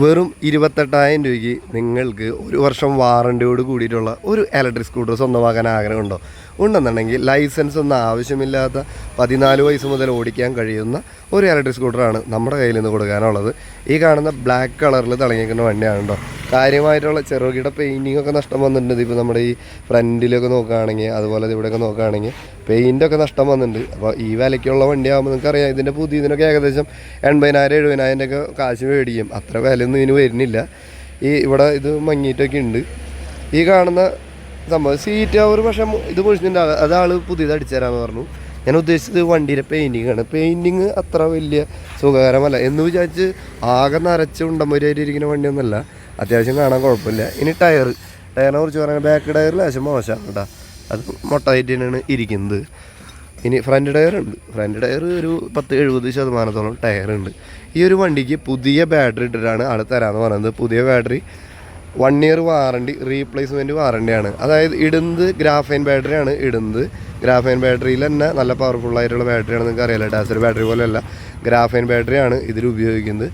വെറും ഇരുപത്തെട്ടായിരം രൂപയ്ക്ക് നിങ്ങൾക്ക് ഒരു വർഷം വാറണ്ടിയോട് കൂടിയിട്ടുള്ള ഒരു ഇലക്ട്രിക് സ്കൂട്ടർ സ്വന്തമാക്കാൻ ആഗ്രഹമുണ്ടോ? ഉണ്ടെന്നുണ്ടെങ്കിൽ ലൈസൻസ് ഒന്നും ആവശ്യമില്ലാത്ത പതിനാല് വയസ്സ് മുതൽ ഓടിക്കാൻ കഴിയുന്ന ഒരു ഇലക്ട്രിക് സ്കൂട്ടറാണ് നമ്മുടെ കയ്യിൽ നിന്ന് കൊടുക്കാനുള്ളത്. ഈ കാണുന്ന ബ്ലാക്ക് കളറിൽ തിളങ്ങിക്കുന്ന വണ്ടിയാണ് കേട്ടോ കാര്യമായിട്ടുള്ള ചെറുകിട പെയിന്റിംഗ് ഒക്കെ നഷ്ടം വന്നിട്ടുണ്ട്. ഇപ്പോൾ നമ്മുടെ ഈ ഫ്രണ്ടിലൊക്കെ നോക്കുകയാണെങ്കിൽ അതുപോലെ ഇവിടെയൊക്കെ നോക്കുകയാണെങ്കിൽ പെയിന്റൊക്കെ നഷ്ടം വന്നിട്ടുണ്ട്. അപ്പോൾ ഈ വിലയ്ക്കുള്ള വണ്ടിയാകുമ്പോൾ നിങ്ങൾക്കറിയാം ഇതിന്റെ പുതിയ ഇതിനൊക്കെ ഏകദേശം എൺപതിനായിരം എഴുപതിനായിരം ഒക്കെ കാശ് മേടിക്കും. അത്ര വിലയൊന്നും ഇതിന് വരുന്നില്ല. ഈ ഇവിടെ ഇത് മങ്ങിയിട്ടൊക്കെ ഉണ്ട്. ഈ കാണുന്ന സംഭവം സീറ്റ് അവർ പക്ഷേ ഇത് പൊഴിച്ചിട്ടുണ്ട് അത് ആൾ പുതിയത് അടിച്ചുതരാമെന്ന് പറഞ്ഞു. ഞാൻ ഉദ്ദേശിച്ചത് വണ്ടിയുടെ പെയിന്റിങ് ആണ്. പെയിന്റിങ് അത്ര വലിയ സുഖകരമല്ല. എന്ന് വിചാരിച്ച് ആകെ നരച്ച് ഉണ്ടമ്പരിയായിട്ട് ഇരിക്കുന്ന വണ്ടിയൊന്നുമല്ല. അത്യാവശ്യം കാണാൻ കുഴപ്പമില്ല. ഇനി ടയർ ടയറിനെ കുറിച്ച് പറയുന്നത് ബാക്ക് ടയർ ലേശം മോശമാണ് കേട്ടോ. അത് മൊട്ടായിട്ട് തന്നെയാണ് ഇരിക്കുന്നത്. ഇനി ഫ്രണ്ട് ടയർ ഉണ്ട് ഫ്രണ്ട് ടയർ ഒരു പത്ത് എഴുപത് ശതമാനത്തോളം ടയർ ഉണ്ട് ഈ ഒരു വണ്ടിക്ക് പുതിയ ബാറ്ററി ഇട്ടിട്ടാണ് ആൾ തരാമെന്ന് പറയുന്നത്. പുതിയ battery one year warranty replacement വാറണ്ടിയാണ് അതായത് ഇടുന്നത് ഗ്രാഫൈൻ ബാറ്ററിയാണ് ഇടുന്നത്. ഗ്രാഫൈൻ ബാറ്ററിയിൽ തന്നെ നല്ല പവർഫുൾ ആയിട്ടുള്ള ബാറ്ററിയാണ് നിങ്ങൾക്ക് അറിയാലോ ഡാസർ ബാറ്ററി പോലെയല്ല. ഗ്രാഫൈൻ ബാറ്ററിയാണ് ഇതിൽ ഉപയോഗിക്കുന്നത്.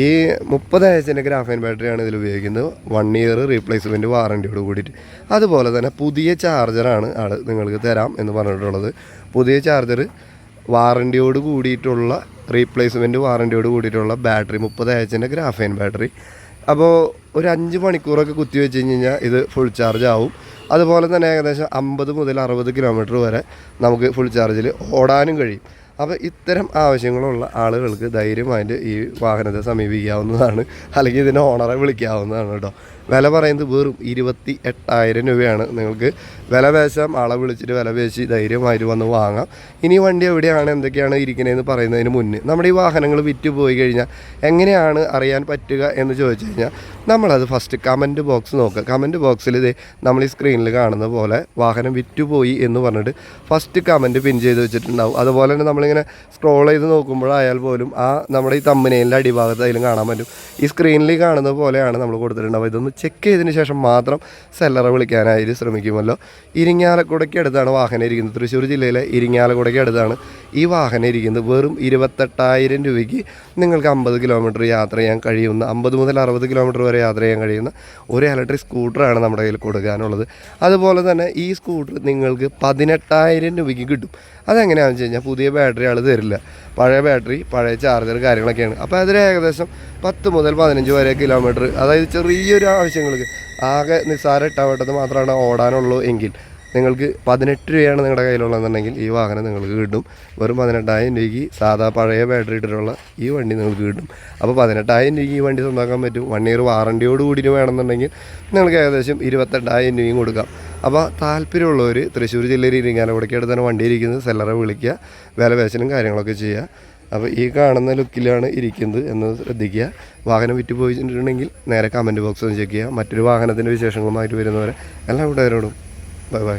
ഈ മുപ്പത് ആഴ്ചന്റെ ഗ്രാഫൈൻ ബാറ്ററിയാണ് ഇതിൽ ഉപയോഗിക്കുന്നത്. വൺ ഇയർ റീപ്ലേസ്മെന്റ് വാറന്റിയോട് കൂടിയിട്ട്. അതുപോലെ തന്നെ പുതിയ ചാർജറാണ് ആൾ നിങ്ങൾക്ക് തരാം എന്ന് പറഞ്ഞിട്ടുള്ളത്. പുതിയ ചാർജർ വാറന്റിയോട് കൂടിയിട്ടുള്ള റീപ്ലേസ്മെന്റ് വാറന്റിയോട് കൂടിയിട്ടുള്ള ബാറ്ററി മുപ്പത് ആഴ്ചന്റെ ഗ്രാഫൈൻ ബാറ്ററി. അപ്പോൾ ഒരു അഞ്ച് മണിക്കൂറൊക്കെ കുത്തി വെച്ച് കഴിഞ്ഞ് കഴിഞ്ഞാൽ ഇത് ഫുൾ ചാർജ് ആവും. അതുപോലെ തന്നെ ഏകദേശം അമ്പത് മുതൽ അറുപത് കിലോമീറ്റർ വരെ നമുക്ക് ഫുൾ ചാർജിൽ ഓടാനും കഴിയും. അപ്പോൾ ഇത്തരം ആവശ്യങ്ങളുള്ള ആളുകൾക്ക് ധൈര്യമായിട്ട് ഈ വാഹനത്തെ സമീപിക്കാവുന്നതാണ്. അല്ലെങ്കിൽ ഇതിന്റെ ഓണറെ വിളിക്കാവുന്നതാണ് കേട്ടോ. വില പറയുന്നത് വെറും ഇരുപത്തി എട്ടായിരം രൂപയാണ്. നിങ്ങൾക്ക് വില പേശാം ആളെ വിളിച്ചിട്ട് വില പേശി ധൈര്യമായിട്ട് വന്ന് വാങ്ങാം. ഇനി വണ്ടി എവിടെയാണ് എന്തൊക്കെയാണ് ഇരിക്കുന്നതെന്ന് പറയുന്നതിന് മുന്നേ. നമ്മുടെ ഈ വാഹനങ്ങൾ വിറ്റ് പോയി കഴിഞ്ഞാൽ എങ്ങനെയാണ് അറിയാൻ പറ്റുക എന്ന് ചോദിച്ചു കഴിഞ്ഞാൽ നമ്മളത് ഫസ്റ്റ് കമന്റ് ബോക്സ് നോക്കുക. കമന്റ് ബോക്സിൽ ഇത് നമ്മൾ ഈ സ്ക്രീനിൽ കാണുന്ന പോലെ വാഹനം വിറ്റുപോയി എന്ന് പറഞ്ഞിട്ട് ഫസ്റ്റ് കമന്റ് പിൻ ചെയ്ത് വെച്ചിട്ടുണ്ടാവും. അതുപോലെ തന്നെ നമ്മളിങ്ങനെ സ്ക്രോൾ ചെയ്ത് നോക്കുമ്പോഴായാൽ പോലും ആ നമ്മുടെ ഈ തമ്മനയിലെ അടിഭാഗത്ത് അതിലും കാണാൻ പറ്റും. ഈ സ്ക്രീനിൽ കാണുന്ന പോലെയാണ് നമ്മൾ കൊടുത്തിട്ടുണ്ടാവുക. ഇതൊന്ന് ചെക്ക് ചെയ്തതിന് ശേഷം മാത്രം സെല്ലറെ വിളിക്കാനായിട്ട് ശ്രമിക്കുമല്ലോ. ഇരിങ്ങാലക്കുടയ്ക്ക് അടുത്താണ് വാഹനം ഇരിക്കുന്നത്. തൃശ്ശൂർ ജില്ലയിലെ ഇരിങ്ങാലക്കുടയ്ക്ക് അടുത്താണ് ഈ വാഹനം ഇരിക്കുന്നത്. വെറും ഇരുപത്തെട്ടായിരം രൂപയ്ക്ക് നിങ്ങൾക്ക് അമ്പത് കിലോമീറ്റർ യാത്ര ചെയ്യാൻ കഴിയുന്ന അമ്പത് മുതൽ അറുപത് കിലോമീറ്റർ വരെ യാത്ര ചെയ്യാൻ കഴിയുന്ന ഒരു ഇലക്ട്രിക് സ്കൂട്ടറാണ് നമ്മുടെ കയ്യിൽ കൊടുക്കാനുള്ളത്. അതുപോലെ തന്നെ ഈ സ്കൂട്ടർ നിങ്ങൾക്ക് പതിനെട്ടായിരം രൂപയ്ക്ക് കിട്ടും. അതെങ്ങനെയാണെന്ന് വെച്ച് കഴിഞ്ഞാൽ പുതിയ ബാറ്ററി ആൾ തരില്ല. പഴയ ബാറ്ററി പഴയ ചാർജർ കാര്യങ്ങളൊക്കെയാണ്. അപ്പോൾ അതിൽ ഏകദേശം പത്ത് മുതൽ പതിനഞ്ച് വരെ കിലോമീറ്റർ അതായത് ചെറിയൊരു ആവശ്യങ്ങൾക്ക് ആകെ നിസ്സാര ഇട്ടാവട്ടത് മാത്രമാണ് ഓടാനുള്ളൂ എങ്കിൽ നിങ്ങൾക്ക് പതിനെട്ട് രൂപയാണ് നിങ്ങളുടെ കയ്യിലുള്ളതെന്നുണ്ടെങ്കിൽ ഈ വാഹനം നിങ്ങൾക്ക് കിട്ടും. വെറും പതിനെട്ടായിരം രൂപയ്ക്ക് സാധാ പഴയ ബാറ്ററി ഇട്ടിട്ടുള്ള ഈ വണ്ടി നിങ്ങൾക്ക് കിട്ടും. അപ്പോൾ പതിനെട്ടായിരം രൂപയ്ക്ക് ഈ വണ്ടി സ്വന്തമാക്കാൻ പറ്റും. വൺ ഇയർ വാറണ്ടിയോട് കൂടിയിട്ട് വേണമെന്നുണ്ടെങ്കിൽ നിങ്ങൾക്ക് ഏകദേശം ഇരുപത്തെട്ടായിരം രൂപയും കൊടുക്കാം. അപ്പോൾ താല്പര്യമുള്ളവർ തൃശ്ശൂർ ജില്ലയിൽ ഇരിങ്ങാലക്കുടയ്ക്ക് തന്നെ വണ്ടി ഇരിക്കുന്നത്. സെല്ലറെ വിളിക്കുക. വില പേശനും കാര്യങ്ങളൊക്കെ ചെയ്യുക. അപ്പോൾ ഈ കാണുന്ന ലുക്കിലാണ് ഇരിക്കുന്നത് എന്ന് ശ്രദ്ധിക്കുക. വാഹനം വിറ്റ് പോയിട്ടുണ്ടെങ്കിൽ നേരെ കമന്റ് ബോക്സ് ഒന്ന് ചെക്ക് ചെയ്യുക. മറ്റൊരു വാഹനത്തിന്റെ വിശേഷങ്ങളുമായിട്ട് വരുന്നവരെ എല്ലാം കൂട്ടുകാരോടും. Bye bye